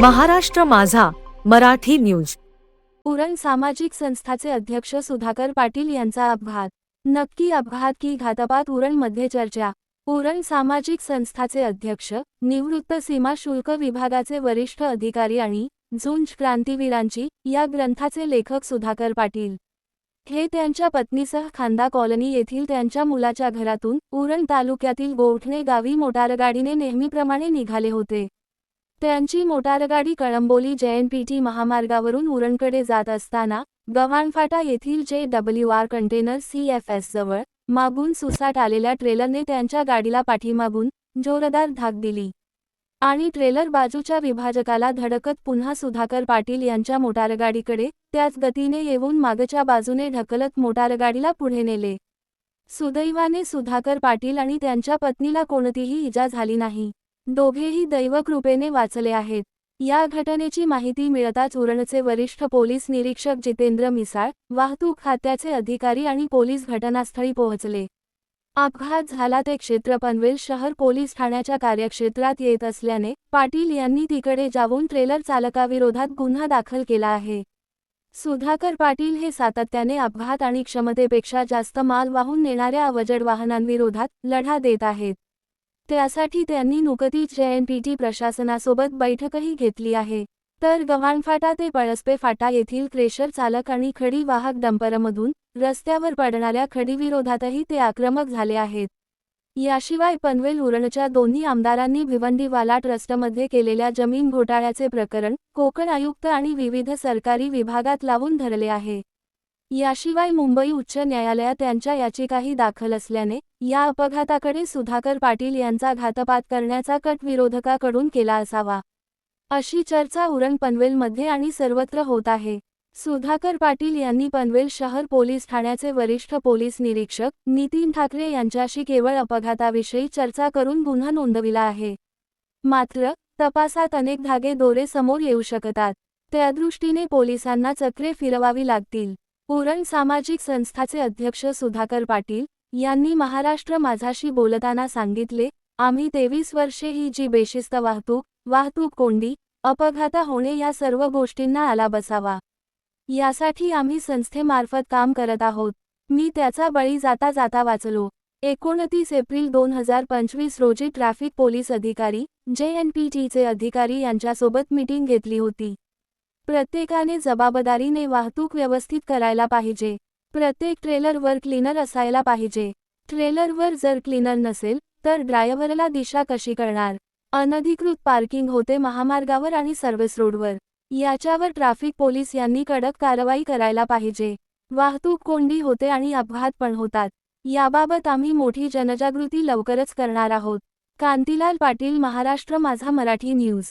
महाराष्ट्र माझा मराठी न्यूज. उरण सामाजिक संस्थाचे अध्यक्ष सुधाकर पाटील यांचा अपघात. नक्की अपघात की घातपात उरणमध्ये चर्चा. उरण सामाजिक संस्थाचे अध्यक्ष निवृत्त सीमा शुल्क विभागाचे वरिष्ठ अधिकारी आणि झुंज क्रांतीवीरांची या ग्रंथाचे लेखक सुधाकर पाटील. हे त्यांच्या पत्नीसह खांदा कॉलनी येथील त्यांच्या मुलाच्या घरातून उरण तालुक्यातील गोठणे गावी मोटारगाडीने नेहमीप्रमाणे निघाले होते. त्यांची मोटारगाडी कळंबोली जेएनपीटी महामार्गावरून उरणकडे जात असताना गव्हाणफाटा येथील जे W R container C F S जवळ मागून सुसाट आलेल्या ट्रेलरने त्यांच्या गाडीला पाठीमागून जोरदार धाक दिली. आणि ट्रेलर बाजूच्या विभाजकाला धडकत पुन्हा सुधाकर पाटील यांच्या मोटारगाडीकडे त्याच गतीने येऊन मागच्या बाजूने ढकलत मोटारगाडीला पुढे नेले. सुदैवाने सुधाकर पाटील आणि त्यांच्या पत्नीला कोणतीही इजा झाली नाही. दोघेही दैवकृपेने वाचले आहेत. या घटनेची माहिती मिळताच उरणचे वरिष्ठ पोलीस निरीक्षक जितेंद्र मिसाळ वाहतूक खात्याचे अधिकारी आणि पोलीस घटनास्थळी पोहोचले. अपघात झाला ते क्षेत्र पनवेल शहर पोलीस ठाण्याच्या कार्यक्षेत्रात येत असल्याने पाटील यांनी तिकडे जाऊन ट्रेलर चालकाविरोधात गुन्हा दाखल केला आहे. सुधाकर पाटील हे सातत्याने अपघात आणि क्षमतेपेक्षा जास्त माल वाहून नेणाऱ्या अवजड वाहनांविरोधात लढा देत आहेत. त्यासाठी त्यांनी नुकतीच जेएनपीटी प्रशासनासोबत बैठकही घेतली आहे. तर गव्हाणफाटा ते पळसपे फाटा येथील क्रेशर चालक आणि खडी वाहक डंपरमधून रस्त्यावर पडणाऱ्या खडीविरोधातही ते आक्रमक झाले आहेत. याशिवाय पनवेल उरणच्या दोन्ही आमदारांनी भिवंडीवाला ट्रस्टमध्ये केलेल्या जमीन घोटाळ्याचे प्रकरण कोकण आयुक्त आणि विविध सरकारी विभागात लावून धरले आहे. याशिवाय मुंबई उच्च न्यायालयात त्यांच्या याचिकाही दाखल असल्याने या अपघाताकडे सुधाकर पाटील यांचा घातपात करण्याचा कट विरोधकाकडून केला असावा. अशी चर्चा उरण पनवेलमध्ये आणि सर्वत्र होत आहे. सुधाकर पाटील यांनी पनवेल शहर पोलीस ठाण्याचे वरिष्ठ पोलीस निरीक्षक नितीन ठाकरे यांच्याशी केवळ अपघाताविषयी चर्चा करून गुन्हा नोंदविला आहे. मात्र तपासात अनेक धागे दोरे समोर येऊ शकतात. त्यादृष्टीने पोलिसांना चक्रे फिरवावी लागतील. पुरण सामाजिक संस्थाचे अध्यक्ष सुधाकर पाटील यांनी महाराष्ट्र माझाशी बोलताना सांगितले आम्ही तेवीस वर्षे ही जी बेशिस्त वाहतूक वाहतूक कोंडी अपघाता होणे या सर्व गोष्टींना आला बसावा यासाठी आम्ही संस्थेमार्फत काम करत आहोत. मी त्याचा बळी जाता जाता वाचलो. एकोणतीस एप्रिल दोन हजार पंचवीस रोजी ट्रॅफिक पोलीस अधिकारी जे एन पी टीचे अधिकारी यांच्यासोबत मीटिंग घेतली होती. प्रत्येकाने जबाबदारीने वाहतूक व्यवस्थित करायला पाहिजे. प्रत्येक ट्रेलरवर क्लीनर असायला पाहिजे. ट्रेलरवर जर क्लीनर नसेल तर ड्रायव्हरला दिशा कशी करणार अनधिकृत पार्किंग होते महामार्गावर आणि सर्व्हिस रोडवर. याच्यावर ट्रॅफिक पोलीस यांनी कडक कारवाई करायला पाहिजे. वाहतूक कोंडी होते आणि अपघात पण होतात. याबाबत आम्ही मोठी जनजागृती लवकरच करणार आहोत. कांतीलाल पाटील महाराष्ट्र माझा मराठी न्यूज.